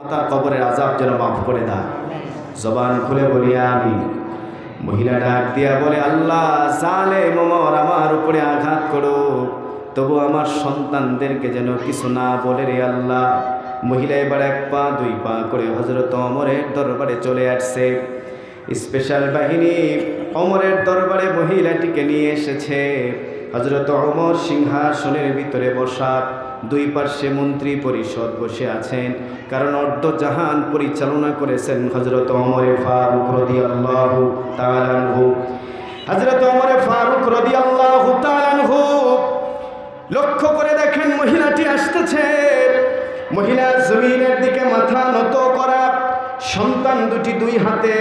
তার কবরের আজাব যেন মাফ করে দাও। জবান খুলে বলি আমি মহিলা ডাক দিয়া বলে, আল্লাহ জালে মোমর আমার উপরে আঘাত করো। তবু আমার সন্তানদেরকে যেন কিছু না বলে রে আল্লাহ। মহিলা এবার এক পা, দুই পা করে হজরত অমরের দরবারে চলে আসছে। স্পেশাল বাহিনী অমরের দরবারে মহিলাটিকে নিয়ে এসেছে। হজরত অমর সিংহাসনের ভিতরে বসা। দুই পার্শ্বে মন্ত্রী পরিষদ বসে আছেন। কারণ অর্ধ জাহান পরিচালনা করেছেন হজরত অমরে ফারুক রদি আল্লাহ তালানহু হজরত অমরে ফারুক রদি আল্লাহ তালানহু লক্ষ্য করে দেখেন মহিলাটি আসতেছে। মহিলা জমিনের দিকে মাথা নত করা, সন্তান দুটি দুই হাতে।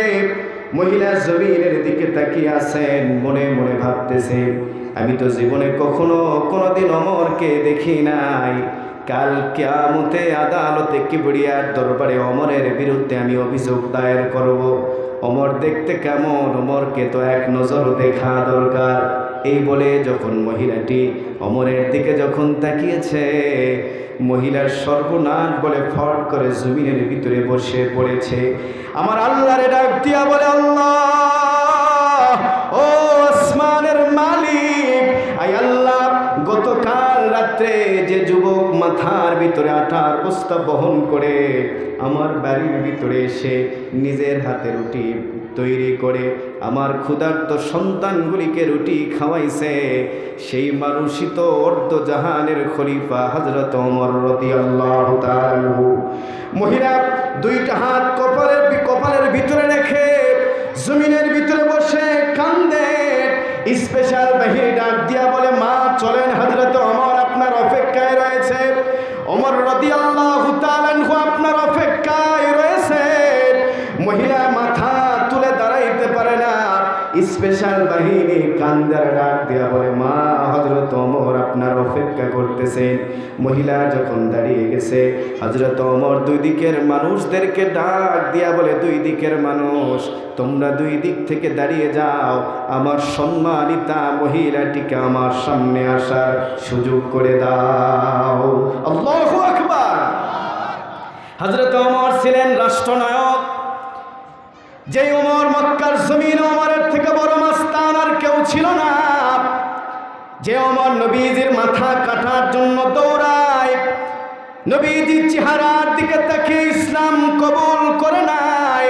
মহিলা জমিনের দিকে তাকিয়ে আছেন, মনে মনে ভাবতেছে আমি তো জীবনে কখনো কোনোদিন অমরকে দেখি নাই। কাল কেয়ামতে আদালতে কিবড়িয়ার দরবারে অমরের বিরুদ্ধে আমি অভিযোগ দায়ের করব। অমর দেখতে কেমন? অমরকে তো এক নজর দেখা দরকার। এই বলে যখন মহিলাটি অমরের দিকে যখন তাকিয়েছে, মহিলার সর্বনাশ বলে ফট করে জমিনের ভিতরে বসে পড়েছে। আমার আল্লাহরে ডাক দিয়া বলে, আল্লাহ! যুবক মাথার ভিতরে আঠার বস্তা বহন করে আমার বাড়ির ভিতরে এসে নিজের হাতে রুটি তৈরি করে আমার ক্ষুধার্ত সন্তানগুলিকে রুটি খাওয়াইছে। সেই মানুষই তো অর্ধ জাহানের খলিফা হজরত অমর রদি আল্লাহ মহিলা, দুইটা হাত কপালের কপালের ভিতরে রেখে জমিনের ভিতরে বসে কান্দে। স্পেশাল বাহিনী ডাক কান্দার ডাক দেওয়া বলে, মা হজরত অমর আপনার অপেক্ষা করতেছেন মহিলা যখন দাঁড়িয়ে গেছে হজরত অমর দুই দিকের মানুষদেরকে ডাক দিয়া বলে, দুই দিকের মানুষ, তোমরা দুই দিক থেকে দাঁড়িয়ে যাও। আমার সম্মানিতা মহিলাটিকে আমার সামনে আসার সুযোগ করে দাও। আকবার! হজরত অমর ছিলেন রাষ্ট্রনায়ক। যে ওমর মক্কার জমিন ওমরের থেকে বড় মাস্তান আর কেউ ছিল না। যে ওমর নবীজির মাথা কাটার জন্য দৌড়ায় নবীজির চেহারার দিকে তাকে ইসলাম কবুল করে নাই।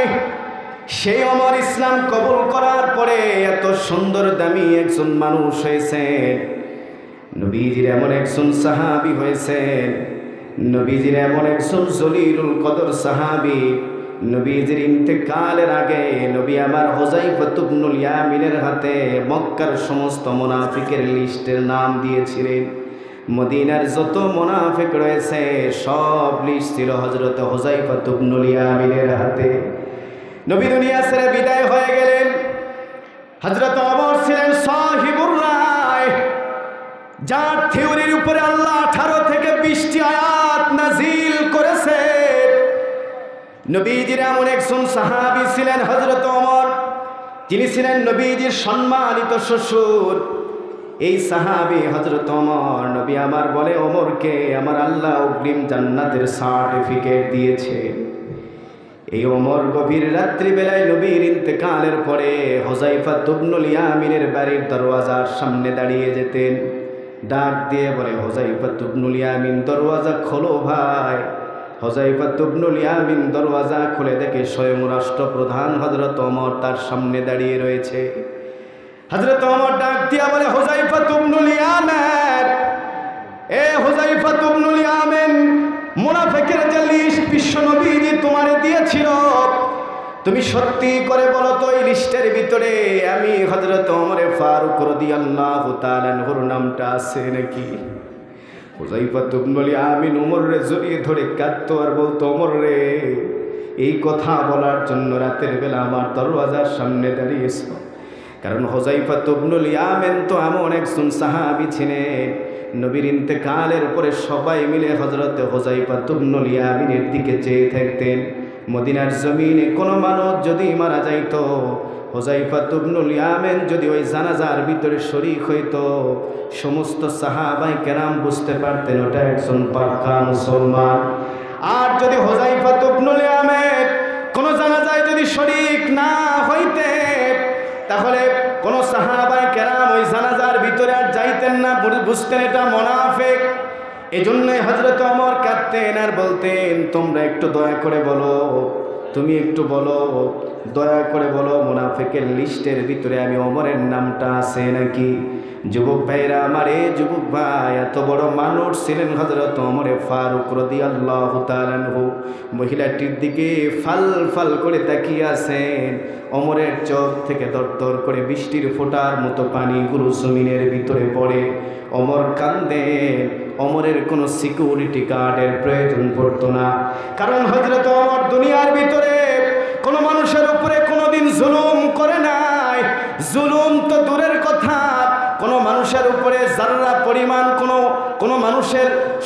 সেই অমর ইসলাম কবুল করার পরে এত সুন্দর, দামি একজন মানুষ হয়েছেন নবীজির এমন একজন সাহাবি হয়েছেন নবীজির এমন একজন জলিলুল কদর সাহাবি। নবীজির ইন্তেকালের আগে নবী আমার হোজাইফতুবনুল ইয়ামিনের হাতে মক্কার সমস্ত মোনাফিকের লিস্টের নাম দিয়েছিলেন। মদিনার যত মোনাফিক রয়েছে, সব লিস্ট ছিল হজরত হোজাইফতুবনুল ইয়ামিনের হাতে। নবী দুনিয়া ছেড়ে বিদায় হয়ে গেলেন। হজরত অমর ছিলেন সাহিবুর রায়। যার থিওরির উপরে আল্লাহ আঠারো থেকে বিশটি আয়াত নাজিল নবীজির এমন একজন সাহাবি ছিলেন হজরত অমর তিনি ছিলেন নবীজির সম্মানিত শ্বশুর। এই সাহাবি হজরত অমর নবী আমার বলে অমরকে আমার আল্লাহ অগ্রিম জান্নাতের সার্টিফিকেট দিয়েছে। এই অমর গভীর রাত্রিবেলায় নবীর ইন্তেকালের পরে হোজাইফা তুবনুল ইয়ামিনের বাড়ির দরওয়াজার সামনে দাঁড়িয়ে যেতেন। ডাক দিয়ে বলে হোজাইফা তুবনুল ইয়ামিন, দরওয়াজা খোলো ভাই। হজাইফা তুবনুল ইয়ামিন দরওয়াজা খুলে দেখে স্বয়ং রাষ্ট্রপ্রধান হজরত অমর তার সামনে দাঁড়িয়ে রয়েছে। হজরত অমর ডাক দিয়া বলে, হোজাইফা তুবনুল এ হোজাইফা তুবনুল ইয়ামেন, মুনাফেকের যে লিস্ট বিশ্ব নবীজি তোমারে দিয়েছিল, তুমি সত্যি করে বলো তো এই লিস্টের ভিতরে আমি হজরত অমরে ফারুক রদি আল্লাহ নামটা আছে নাকি? হুজাইফা তুবনলি আমিন উমর রে, জড়িয়ে ধরে কাঁদতো আর বলতো অমর রে, এই কথা বলার জন্য রাতের বেলা আমার দরওয়াজার সামনে দাঁড়িয়েছ। কারণ হোজাইফা তুবনুল ইয়ামেন তো এমন একজন সাহাবি ছিলেন। নবীর ইন্তেকালের পরে সবাই মিলে হজরতে হোজাইফা তুবনুল ইয়ামিনের দিকে চেয়ে থাকতেন। মদিনার জমিনে কোনো মানুষ যদি মারা যাইতো হোজাইফা তুবনুল ইয়ামেন যদি ওই জানাজার ভিতরে শরিক হইত, সমস্ত সাহাবাই কেরাম বুঝতে পারতেন ওটা একজন পাক্কা মুসলমান। আর যদি হোজাইফা তুবনুল ইয়ামেন কোনো জানাজায় যদি শরিক না হইতে, তাহলে কোন সাহাবাই কেরাম ওই জানাজার ভিতরে আর যাইতেন না বুঝতেন এটা মোনাফেক। এজন্যই হজরত অমর কাঁদতেন আর বলতেন, তোমরা একটু দয়া করে বলো তুমি একটু বলো, দয়া করে বলো, মোনাফেকের লিস্টের ভিতরে আমি অমরের নামটা আছে নাকি? যুবক ভাইরা আমার এ যুবক ভাই, এত বড় মানুষ ছিলেন হজরত অমরে ফারুক রদি আল্লাহ মহিলাটির দিকে ফাল ফাল করে তাকিয়ে আছেন। অমরের চোখ থেকে দর দর করে বৃষ্টির ফোঁটার মতো পানিগুলো জমিনের ভিতরে পড়ে। অমর কান্দেন অমরের কোনো সিকিউরিটি গার্ডের প্রয়োজন পড়তো না। কারণ হজরত অমর দুনিয়ার ভিতরে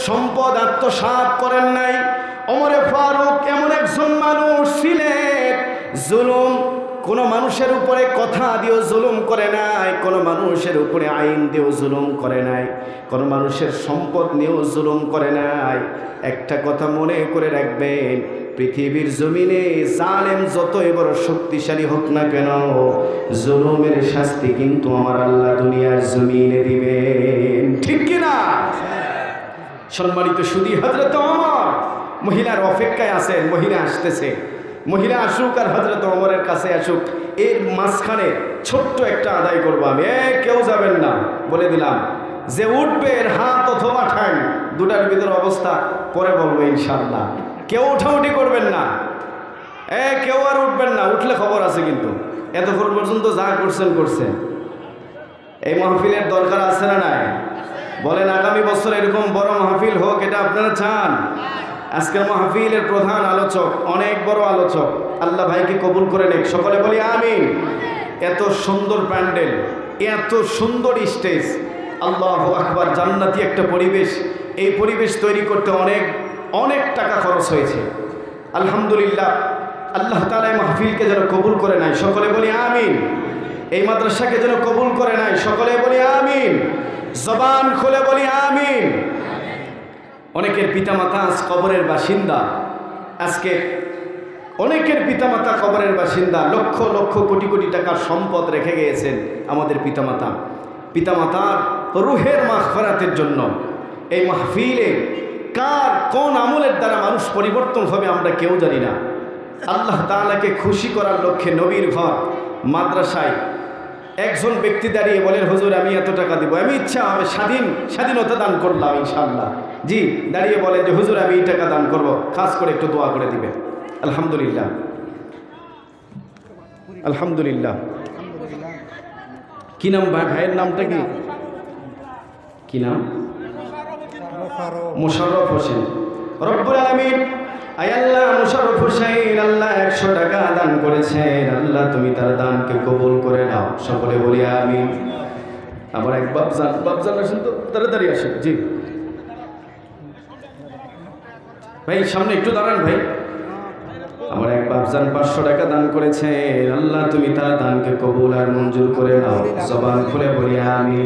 সম্পদ আত্মসাৎ করেন নাই। অমরে ফারুক এমন একজন মানুষ ছিলেন, জুলুম, কোনো মানুষের উপরে কথা দিয়েও জুলুম করে নাই, কোনো মানুষের উপরে আইন দিয়েও জুলুম করে নাই, কোনো মানুষের সম্পদ নিয়েও জুলুম করে নাই। একটা কথা মনে করে রাখবেন, পৃথিবীর জমিনে জালেম যতই বড় শক্তিশালী হোক না কেন, জুলুমের শাস্তি কিন্তু আমার আল্লাহ দুনিয়ার জমিনে দিবেন। ঠিক কিনা? সম্মানিত সুদী হজরত অমর মহিলার অপেক্ষায় আছেন, মহিলা আসতেছে। মহিলা আসুক আর হজরত অমরের কাছে আসুক, এর মাঝখানে ছোট্ট একটা আদায় করব আমি। এ, কেউ যাবেন না, বলে দিলাম। যে উঠবে, এর হাত অথবা ঠ্যাং, দুটার ভিতর অবস্থা, পরে বলব ইনশাল্লাহ কেউ উঠাউঠি করবেন না। এ, কেউ আর উঠবেন না, উঠলে খবর আছে কিন্তু। এতক্ষণ পর্যন্ত যা করছেন করছেন। এই মাহফিলের দরকার আছে না নাই? বলেন আগামী বছর এরকম বড় মাহফিল হোক, এটা আপনারা চান? আজকের মাহফিলের প্রধান আলোচক, অনেক বড় আলোচক। আল্লাহ ভাইকে কবুল করে নেক। সকলে বলি আমি এত সুন্দর প্যান্ডেল, এত সুন্দর স্টেজ। আল্লাহ আকবার, জান্নাতি একটা পরিবেশ। এই পরিবেশ তৈরি করতে অনেক অনেক টাকা খরচ হয়েছে। আলহামদুলিল্লাহ, আল্লাহ তালা মাহফিলকে যেন কবুল করে নাই সকলে বলি আমিন। এই মাদ্রাসাকে যেন কবুল করে নাই। সকলে বলি আমিন। জবান খুলে বলি আমিন। অনেকের পিতামাতা আজ কবরের বাসিন্দা। আজকে অনেকের পিতামাতা কবরের বাসিন্দা। লক্ষ লক্ষ, কোটি কোটি টাকার সম্পদ রেখে গিয়েছেন আমাদের পিতামাতা। পিতামাতার রুহের মাখফরাতের জন্য। এই মাহফিলে কার, কোন আমলের দ্বারা মানুষ পরিবর্তন হবে আমরা কেউ জানি না। আল্লাহ তাআলাকে খুশি করার লক্ষ্যে নবীর ঘর মাদ্রাসায় একজন ব্যক্তি দাঁড়িয়ে বলেন হুজুর, আমি এত টাকা দিব, আমি ইচ্ছা আমি স্বাধীন, স্বাধীনতা দান করলাম, ইনশাআল্লাহ। জি, দাঁড়িয়ে বলেন যে, হুজুর, আমি এই টাকা দান করব, খাস করে একটু দোয়া করে দিবেন। আলহামদুলিল্লাহ। আলহামদুলিল্লাহ। কি নাম ভাই? ভাইয়ের নামটা কি? কি নাম? মোশাররফ হোসেন। রব্বুল আলামিন আল্লাহ মোশাররফ হোসেন আল্লাহ একশো টাকা দান করেছেন। আল্লাহ, তুমি তার দানকে কবুল করে নাও। সকলে বলি আমি আমার এক বাবজান বাবজান আসেন তো, তাড়াতাড়ি আসেন। জি। ভাই, সামনে একটু দাঁড়ান ভাই। আমার এক বাবজান পাঁচশো টাকা দান করেছে আল্লাহ, তুমি তার দানকে কবুল আর মঞ্জুর করে নাও। জবান খুলে বলি আমি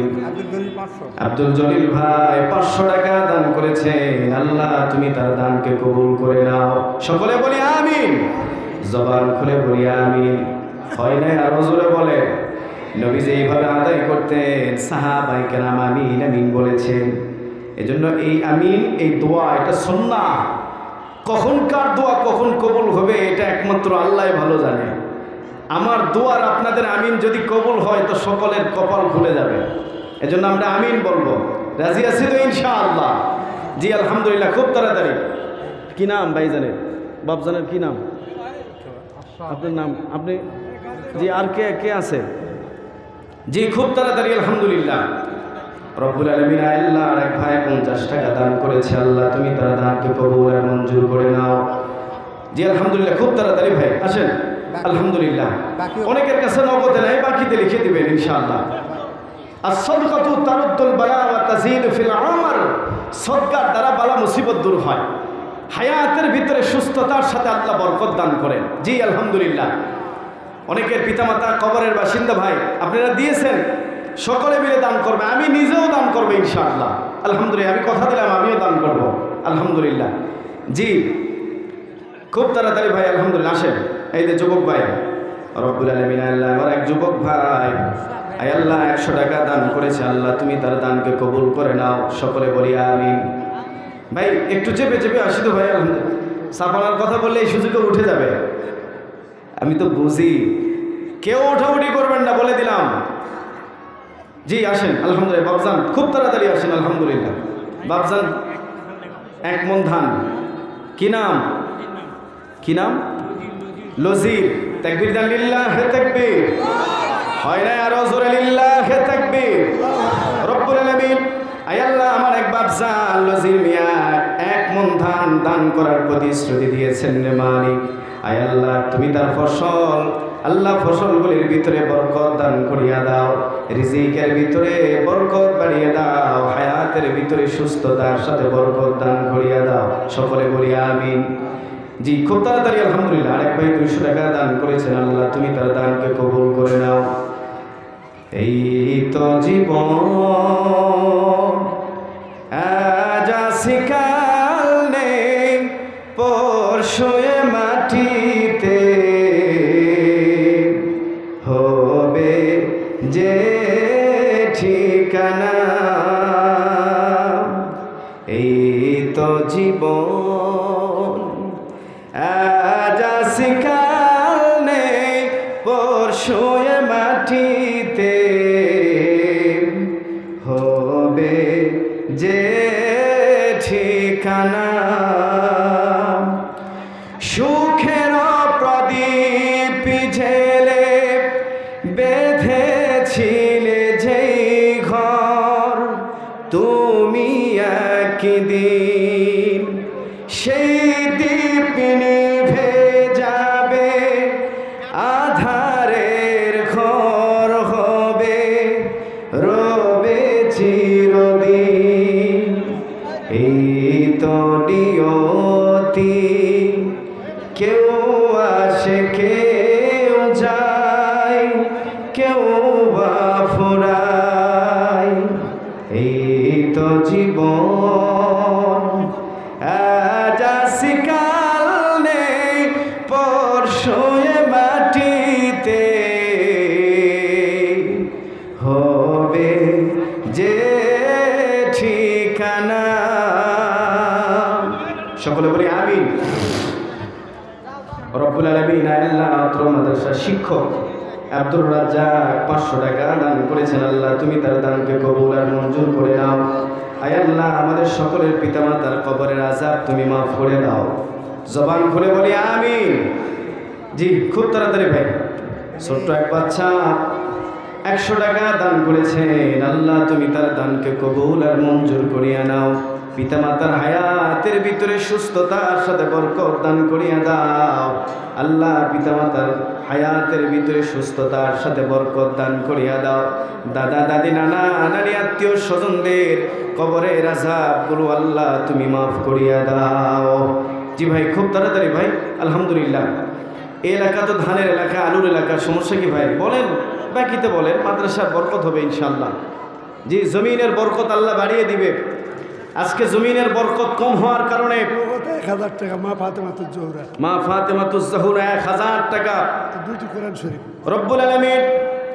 আব্দুল জলিল ভাই পাঁচশো টাকা দান করেছেন। আল্লাহ, তুমি তার দানকে কবুল করে নাও। সকলে বলি, আমিন। জবান খুলে বলি আমি হয় নাই আরও জোরে বলে যে এইভাবে আদায় করতেন, সাহাবাই কেরাম আমিন আমিন বলেছেন। এজন্য এই আমিন, এই দোয়া, এটা সন্না কখনকার দোয়া কখন কবুল হবে, এটা একমাত্র আল্লাহ ভালো জানে। আমার দোয়ার আপনাদের আমিন যদি কবুল হয়, তো সকলের কপাল খুলে যাবে। এজন্য আমরা আমিন বলব। রাজি আছি তো ইনশা আল্লাহ জি, আলহামদুলিল্লাহ, খুব তাড়াতাড়ি। কি নাম ভাইজানের? বাপজানের কি নাম? আপনার নাম? আপনি? জি, আর কে কে আছে? জি, খুব তাড়াতাড়ি, আলহামদুলিল্লাহ। রব্বুল আলমিন আল্লাহ আর এক ভাই পঞ্চাশ টাকা দান করেছে আল্লাহ তুমি তার দানকে কবুল আর মঞ্জুর করে নাও। জি আলহামদুলিল্লাহ খুব তাড়াতাড়ি ভাই আসেন। আলহামদুলিল্লাহ। অনেকের কাছে নগদে নাই বাকিতে লিখে দিবেন ইনশাআল্লাহ। আর সদকাতু তারুদ্দুল বালা ওয়া তাজিদু ফিল আমর সদকার দ্বারা বালা মুসিবত দূর হয়। হায়াতের ভিতরে সুস্থতার সাথে আল্লাহ বরকত দান করেন। জি আলহামদুলিল্লাহ। অনেকের পিতামাতা কবরের বাসিন্দা ভাই আপনারা দিয়েছেন? সকলে মিলে দান করবে, আমি নিজেও দান করব ইনশাআল্লাহ। আলহামদুলিল্লাহ, আমি কথা দিলাম, আমিও দান করব। আলহামদুলিল্লাহ। জি, খুব তাড়াতাড়ি ভাই, আলহামদুলিল্লাহ, আসেন। এই যে যুবক ভাই, রব্বুল আলমিন, আল্লাহ আমার এক যুবক ভাই। আয় আল্লাহ, একশো টাকা দান করেছে আল্লাহ, তুমি তার দানকে কবুল করে নাও, সকলে বলি আমিন। ভাই, একটু চেপে চেপে আসি তো ভাই, আলহামদুলিল্লাহ। সাফানার কথা বললে এই সুযোগে উঠে যাবে। আমি তো বুঝি, কেউ ওঠাউঠি করবেন না বলে দিলাম। জি, আসেন, আলহামদুলিল্লাহ। বাবজান খুব তাড়াতাড়ি আসেন, আলহামদুলিল্লাহ। বাবজান এক মন ধান। কি নাম? কি নাম? লজির। তাকবীর দান, লিল্লাহ হে তাকবীর। হয় না আরও জোরে, লিল্লাহ হে তাকবীর। রব্বুল আলামিন। আয় আল্লাহ, আমার এক বাবজান লজির মিয়া, এক মন ধান দান করার প্রতিশ্রুতি দিয়েছেন রে মালিক। আয় আল্লাহ, তুমি তার ফসল। আল্লাহ ফসলগুলির ভিতরে বরকত দান করিয়া দাও, রিজিকের ভিতরে বরকত বাড়িয়ে দাও, হায়াতের ভিতরে সুস্থতার সাথে বরকত দান করিয়া দাও। সকলে বলি আমিন। জি, খুব তাড়াতাড়ি আলহামদুলিল্লাহ আরেক ভাই দুইশো টাকা দান করেছেন আল্লাহ, তুমি তার দানকে কবুল করে নাও। এই তো জীবন আজ আসি কাল নেই, পরশুয়ে মাটিতে কেউ আসে কেউ শিক্ষক আব্দুর রাজ্জাক পাঁচশো টাকা দান করেছেন আল্লাহ, তুমি তার দানকে কবুল আর মঞ্জুর করে নাও। আয় আল্লাহ, আমাদের সকলের পিতামাতার কবরের আজাব তুমি মাফ করে দাও। জবান খুলে বলি আমি জি, খুব তাড়াতাড়ি ভাই, ছোট্ট এক বাচ্চা, একশো টাকা দান করেছেন। আল্লাহ, তুমি তার দানকে কবুল আর মঞ্জুর করিয়া নাও। পিতামাতার হায়াতের ভিতরে সুস্থতার সাথে বরকত দান করিয়া দাও। আল্লাহ, পিতামাতার হায়াতের ভিতরে সুস্থতার সাথে বরকত দান করিয়া দাও। দাদা, দাদি, নানা, নানি, আত্মীয় স্বজনদের কবরের আজাবগুলো আল্লাহ তুমি মাফ করিয়া দাও। জি ভাই, খুব তাড়াতাড়ি ভাই, আলহামদুলিল্লাহ। এলাকা তো ধানের এলাকা, আলুর এলাকা, সমস্যা কি ভাই? বলেন বাকিতে বলেন, মাদ্রাসার বরকত হবে ইনশাল্লাহ জি, জমিনের বরকত আল্লাহ বাড়িয়ে দিবে। আজকে জমিনের বরকত কম হওয়ার কারণে এক হাজার টাকা মা ফাতেমাত জোহরা। মা ফাতেমাতুজ্জাহুর এক হাজার টাকা। দুইটি কোরআন শরীফ। রব্বুল আলমিন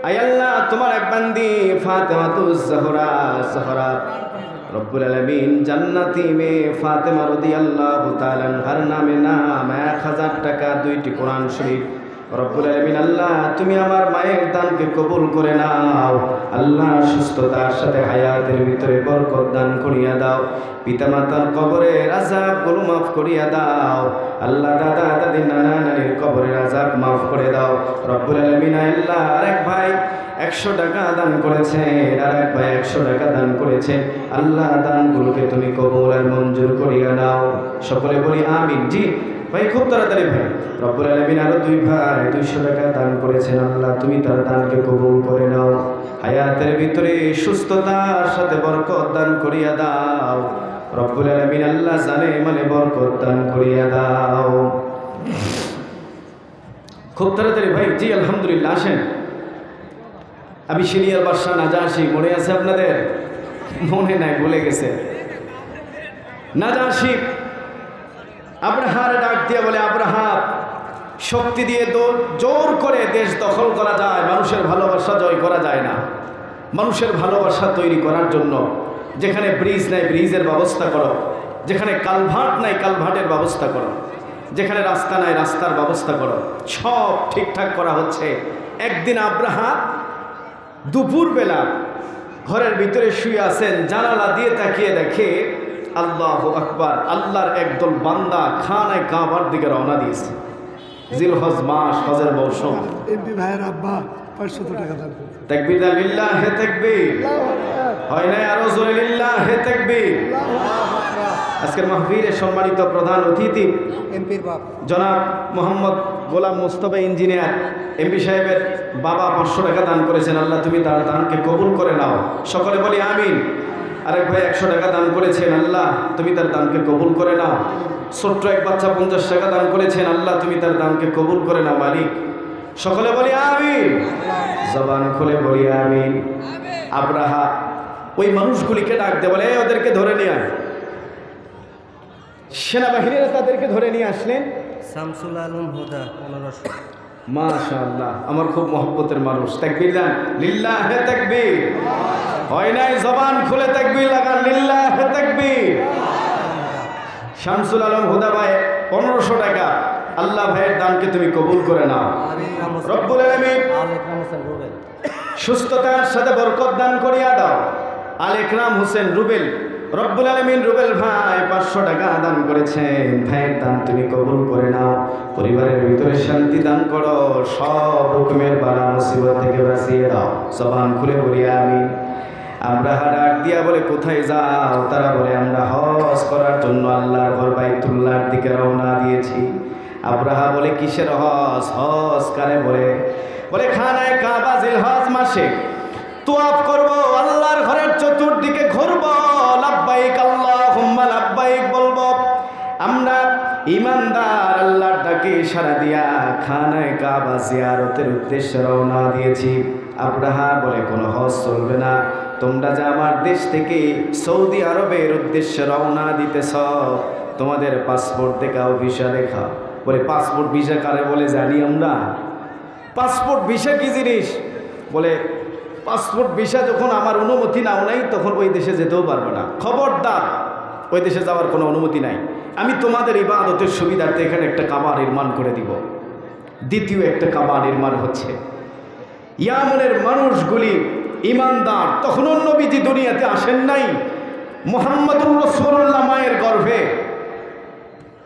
আয়াল্লাহ তোমার এক বান্দি ফাতেমাতুজ্জাহরা জাহরা। রব্বুল আলমিন জান্নাতি মেয়ে ফাতেমা রাদিয়াল্লাহু তাআলা আনহার নামে নাম এক হাজার টাকা দুইটি কোরআন শরীফ। রব্বুল আলমিন, আল্লাহ, তুমি আমার মায়ের দানকে কবুল করে নাও। আল্লাহ সুস্থতার সাথে হায়াতের ভিতরে বরকত দান করিয়া দাও। পিতামাতার কবরের আজাবগুলো মাফ করিয়া দাও। আল্লাহ দাদা, দাদি, নানা নানির কবরের আজাব মাফ করে দাও। রব্বুল আলমিন, আল্লাহ, আরেক ভাই একশো টাকা দান করেছেন আর এক ভাই একশো টাকা দান করেছেন। আল্লাহ দানগুলোকে তুমি কবুল আর মঞ্জুর করিয়া নাও সকলে বলি আমিন। জি ভাই, খুব তাড়াতাড়ি ভাই। রব্বুল আলমিন আরও দুই ভাই, দুইশো টাকা দান করেছেন আল্লাহ, তুমি তার দানকে কবুল করে নাও। হায়াতের ভিতরে সুস্থতার সাথে বরকত দান করিয়া দাও। রব্বুল আলমিন আল্লাহ জানে মানে বরকত দান করিয়া দাও। খুব তাড়াতাড়ি ভাই, জি, আলহামদুলিল্লাহ, আসেন। আমি সিনিয়র বাদশাহ নাজাসি, মনে আছে আপনাদের? মনে নাই বলে গেছে। নাজাসি আব্রাহার ডাক দিয়ে বলে আব্রাহা শক্তি দিয়ে জোর করে দেশ দখল করা যায়, মানুষের ভালোবাসা জয় করা যায় না। মানুষের ভালোবাসা তৈরি করার জন্য যেখানে ব্রিজ নাই, ব্রিজের ব্যবস্থা করো। যেখানে কালভার্ট নাই, কালভার্টের ব্যবস্থা করো। যেখানে রাস্তা নাই, রাস্তার ব্যবস্থা করো। সব ঠিকঠাক করা হচ্ছে। একদিন আব্রাহা দুপুরবেলা ঘরের ভিতরে শুয়ে আছেন, জানালা দিয়ে তাকিয়ে দেখে আল্লাহ আকবার আল্লাহর একদল বান্দা খানায় কাবার দিকে রওনা দিয়েছে। জিল হজ মাস হজের মৌসুম। এমপি ভাইয়ের আব্বা টাকা লিল্লাহ হে হয় না আরও জোরে লিল্লাহ হে আজকের সম্মানিত প্রধান অতিথি এমপির বাপ। জনাব মোহাম্মদ গোলাম মোস্তফা ইঞ্জিনিয়ার এমপি সাহেবের বাবা পাঁচশো টাকা দান করেছেন। আল্লাহ তুমি তার দানকে কবুল করে নাও। সকলে বলি আমিন। আরেক ভাই একশো টাকা দান করেছেন আল্লাহ তুমি তার দানকে কবুল করে নাও। ছোট্ট এক বাচ্চা পঞ্চাশ টাকা দান করেছেন আল্লাহ তুমি তার দানকে কবুল করে নাও মালিক। সকলে বলি আমিন। জবান খুলে বলি আমিন। আব্রাহা ওই মানুষগুলিকে ডাক দে বলে "এই, ওদেরকে ধরে নিয়ে আয়। সেনাবাহিনীরা তাদেরকে ধরে নিয়ে আসলেন। শামসুল আলম হুদা পনেরোশো। মাশাআল্লাহ আমার খুব মহব্বতের মানুষ। তাকবীর দেন লিল্লাহ হে তাকবীর। হয় নাই জবান খুলে তাকবীর লাগান লিল্লাহ হে তাকবীর। শামসুল আলম হুদা ভাই পনেরোশো টাকা। আল্লাহ ভাইয়ের দানকে তুমি কবুল করে নাও। রব্বুল আলামিন। সুস্থতার সাথে বরকত দান করিয়া দাও। আল একরাম হোসেন রুবেল রব্বুল আলমিন রুবেল ভাই পাঁচশো টাকা দান করেছেন। ভাইয়ের দান তুমি কবুল করে নাও। পরিবারের ভিতরে শান্তি দান করো। সব রকমের বালা মুসিবত থেকে বাঁচিয়ে দাও। সবান খুলে বলি আমি আমরা ডাক দিয়া বলে কোথায় যাও? তারা বলে, আমরা হজ করার জন্য আল্লাহর ঘর বাইতুল্লাহর দিকে রওনা দিয়েছি। আব্রাহা বলে, কিসের হজ? হজ কারে বলে? বলে, খানায় কাবা জিল হজ মাসে। তোয়াফ করব, আল্লাহর ঘরের চতুর্দিকে ঘুরব। সারা দিয়া খানায় কাবা জিয়ারতের উদ্দেশ্যে রওনা দিয়েছি। আব্রাহা বলে কোনো হজ চলবে না। তোমরা যে আমার দেশ থেকে সৌদি আরবের উদ্দেশ্যে রওনা দিতেছ, তোমাদের পাসপোর্ট দেখাও, ভিসা দেখা বলে, পাসপোর্ট, ভিসা কারে বলে জানি আমরা? পাসপোর্ট, ভিসা কি জিনিস? বলে, পাসপোর্ট, ভিসা যখন আমার অনুমতি নাও নাই, তখন ওই দেশে যেতেও পারব না। খবরদার ওই দেশে যাওয়ার কোনো অনুমতি নাই। আমি তোমাদের ইবাদতের সুবিধার্থে এখানে একটা কাবা নির্মাণ করে দিব। দ্বিতীয় একটা কাবা নির্মাণ হচ্ছে। ইয়ামনের মানুষগুলি ইমানদার, তখনও নবীজি দুনিয়াতে আসেন নাই। মোহাম্মদুর রসুল্লাহ মায়ের গর্ভে।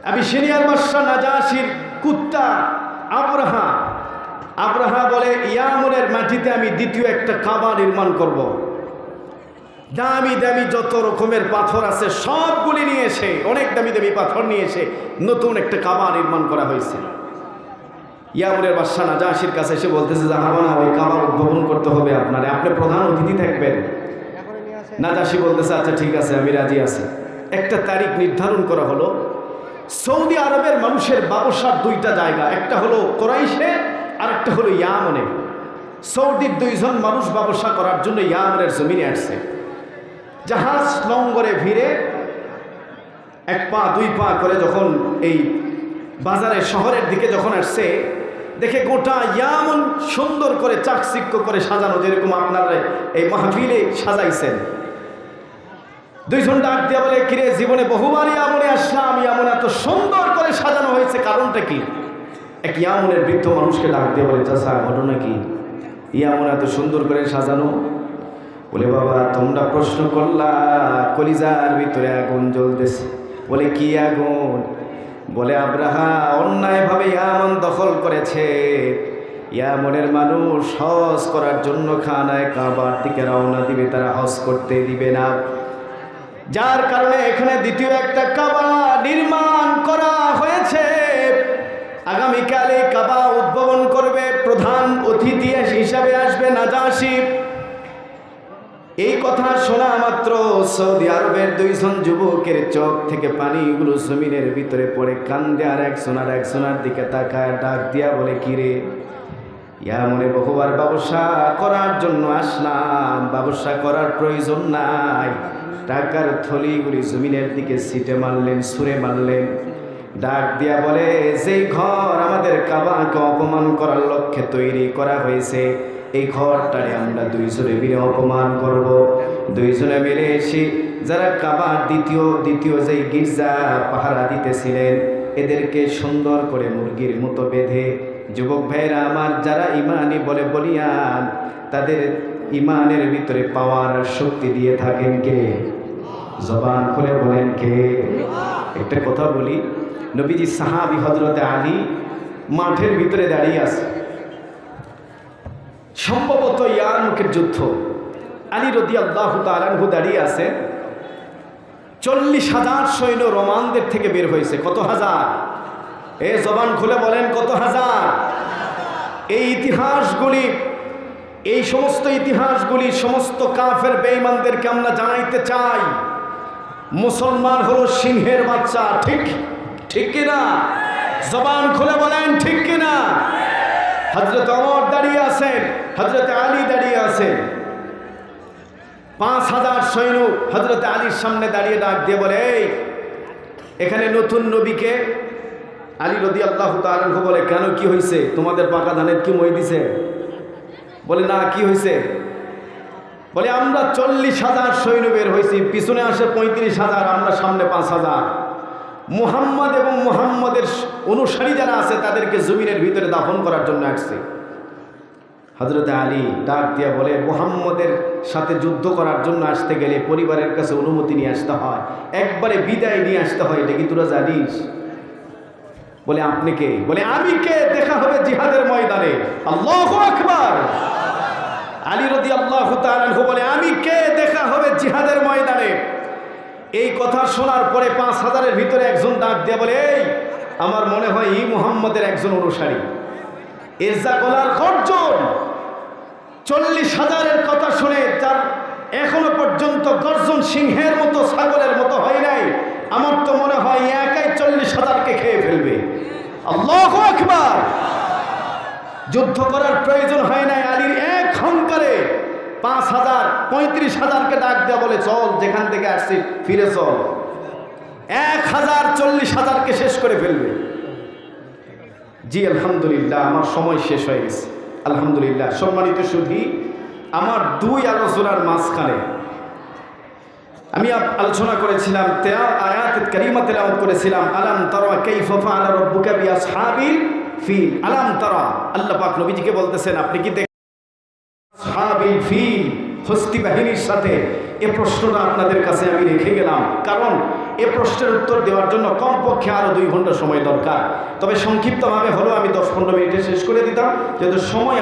আমি সিনিয়র বাদশাহ নাজাসির কুত্তা আব্রাহা। আব্রাহা বলে, ইয়ামনের মাটিতে আমি দ্বিতীয় একটা কাবা নির্মাণ করব। দামি দামি যত রকমের পাথর আছে, সবগুলি নিয়ে এসে, অনেক দামি দামি পাথর নিয়ে এসে নতুন একটা কাবা নির্মাণ করা হয়েছে। ইয়ামনের বাদশাহ নাজাসির কাছে এসে বলতেছে জাহাবানা ওই কাবা উদ্ভাবন করতে হবে আপনারে। আপনি প্রধান অতিথি থাকবেন। নাজাসি বলতেছে আচ্ছা ঠিক আছে, আমি রাজি আছি। একটা তারিখ নির্ধারণ করা হলো। সৌদি আরবের মানুষের ব্যবসার দুইটা জায়গা, একটা হলো কোরাইশে আর একটা হলো ইয়ামনে। সৌদির দুইজন মানুষ ব্যবসা করার জন্য ইয়ামনের জমিনে আসছে। জাহাজ লঙ্গরে ভিড়ে এক পা, দুই পা করে যখন এই বাজারে শহরের দিকে যখন আসছে, দেখে গোটা ইয়ামন সুন্দর করে চাকচিক্য করে সাজানো, যেরকম আপনারা এই মাহফিলে সাজাইছেন। দুইজন ডাক দিয়া বলে, কিরে, জীবনে বহুবার ইয়ামনে আসলাম, ইয়ামন এত সুন্দর করে সাজানো হয়েছে, কারণটা কি? এক ইয়ামনের বৃদ্ধ মানুষকে ডাক দিয়ে বলে চাষা ঘটনা কি? ইয়ামন এত সুন্দর করে সাজানো বলে, বাবা, তোমরা প্রশ্ন করলা, কলিজার ভিতরে আগুন জ্বলতেছে। বলে, কি আগুন? বলে, আব্রাহা, অন্যায়ভাবে ইয়ামন দখল করেছে। ইয়ামনের মানুষ হজ করার জন্য খানায় কাবার দিকে রওনা দিবে, তারা হজ করতে দিবে না। যার কারণে এখানে দ্বিতীয় একটা কাবা নির্মাণ করা হয়েছে। আগামীকালে কাবা উদ্ভাবন করবে, প্রধান অতিথি হিসাবে আসবে নাজাসি এই কথা শোনা মাত্র সৌদি আরবের দুইজন যুবকের চোখ থেকে পানিগুলো জমিনের ভিতরে পড়ে কান্দে, আর এক সোনার এক সোনার দিকে তাকায়, ডাক দিয়া বলে কিরে ইয়া মনে বহুবার ব্যবসা করার জন্য আসলাম, ব্যবসা করার প্রয়োজন নাই। টাকার থলিগুলি জমিনের দিকে সিটে মারলেন সুরে মারলেন। ডাক দিয়া বলে, যেই ঘর আমাদের কাবাকে অপমান করার লক্ষ্যে তৈরি করা হয়েছে এই ঘরটারে আমরা দুইজনে মিলে অপমান করব। দুইজনে মিলে এসে যারা কাবার দ্বিতীয় দ্বিতীয় যে গির্জা পাহারা দিতেছিলেন, এদেরকে সুন্দর করে মুরগির মতো বেঁধে, যুবক ভাইরা আমার যারা ইমানি বলে বলিয়ান, তাদের ইমানের ভিতরে পাওয়ার শক্তি দিয়ে থাকেন কে? জবান খুলে বলেন কে? একটা কথা বলি, নবীজি সাহাবি হজরতে আলী মাঠের ভিতরে দাঁড়িয়ে আছে। সম্ভবত ইয়ার মুখের যুদ্ধ। আলী রদি আল্লাহ তালানহু দাঁড়িয়ে আছে। চল্লিশ হাজার সৈন্য রোমানদের থেকে বের হয়েছে। কত হাজার? এ জবান খুলে বলেন, কত হাজার? এই ইতিহাসগুলি, এই সমস্ত ইতিহাসগুলি, সমস্ত কাফের বেঈমানদেরকে আমরা জানাইতে চাই। মুসলমান হলো সিংহের বাচ্চা, ঠিক? ঠিক কিনা? জবান খুলে বলেন, ঠিক কিনা? হজরত অমর দাঁড়িয়ে আছেন হজরত আলী দাঁড়িয়ে আছেন। পাঁচ হাজার সৈন্য হজরত আলীর সামনে দাঁড়িয়ে ডাক দিয়ে বলে, এই, এখানে নতুন নবীকে আলী রদি আল্লাহ তালু বলে, কেন কি হয়েছে তোমাদের পাকা ধানের কি মই দিছে? বলে, না, কি হয়েছে বলে, আমরা চল্লিশ হাজার সৈন্য বের হয়েছি পিছনে আসে পঁয়ত্রিশ হাজার, আমরা সামনে পাঁচ হাজার। মুহাম্মদ এবং মুহাম্মদের অনুসারী যারা আছে, তাদেরকে জমিনের ভিতরে দাফন করার জন্য আসছে। হজরত আলী ডাক দিয়া বলে, মুহাম্মদের সাথে যুদ্ধ করার জন্য আসতে গেলে পরিবারের কাছে অনুমতি নিয়ে আসতে হয়। একবারে বিদায় নিয়ে আসতে হয়, এটা কি তোরা জানিস? বলে, আপনি কে? বলে, আমি কে? দেখা হবে জিহাদের ময়দানে। আল্লাহ আকবার। আলী রদি আল্লাহ বলে, আমি কে? দেখা হবে জিহাদের ময়দানে। এই কথা শোনার পরে পাঁচ হাজারের ভিতরে একজন ডাক দিয়ে বলে, এই, আমার মনে হয় ই মুহাম্মদের একজন অনুসারী। এজা গলার গর্জন। চল্লিশ হাজারের কথা শুনে তার এখনও পর্যন্ত গর্জন সিংহের মতো, ছাগলের মতো হয় নাই, আমার তো মনে হয় একাই চল্লিশ হাজারকে খেয়ে ফেলবে। যুদ্ধ করার প্রয়োজন হয় নাই আলীর এক হংকারে পাঁচ হাজার, পঁয়ত্রিশ হাজারকে ডাক দেওয়া বলে, চল, যেখান থেকে আসছি ফিরে চল। এক হাজার চল্লিশ হাজারকে শেষ করে ফেলবে। জি, আলহামদুলিল্লাহ, আমার সময় শেষ হয়ে গেছে। আলহামদুলিল্লাহ, সম্মানিত সুধী, আমার দুই আলোচনার মাঝখানে আমি আলোচনা করেছিলাম আয়াত করেছিলাম, আলাম তারা কাইফা ফাআলা রাব্বুকা বিআসহাবিল ফিল? আলাম তারা, আল্লাহ পাক নবীজিকে বলতেছেন, আপনি কি হস্তি বাহিনীর সাথে এ প্রশ্নটা আপনাদের কাছে আমি রেখে গেলাম। কারণ এ প্রশ্নের উত্তর দেওয়ার জন্য কমপক্ষে আরও দুই ঘণ্টা সময় দরকার। তবে সংক্ষিপ্তভাবে হলেও আমি দশ পনেরো মিনিটে শেষ করে দিতাম, যেহেতু সময়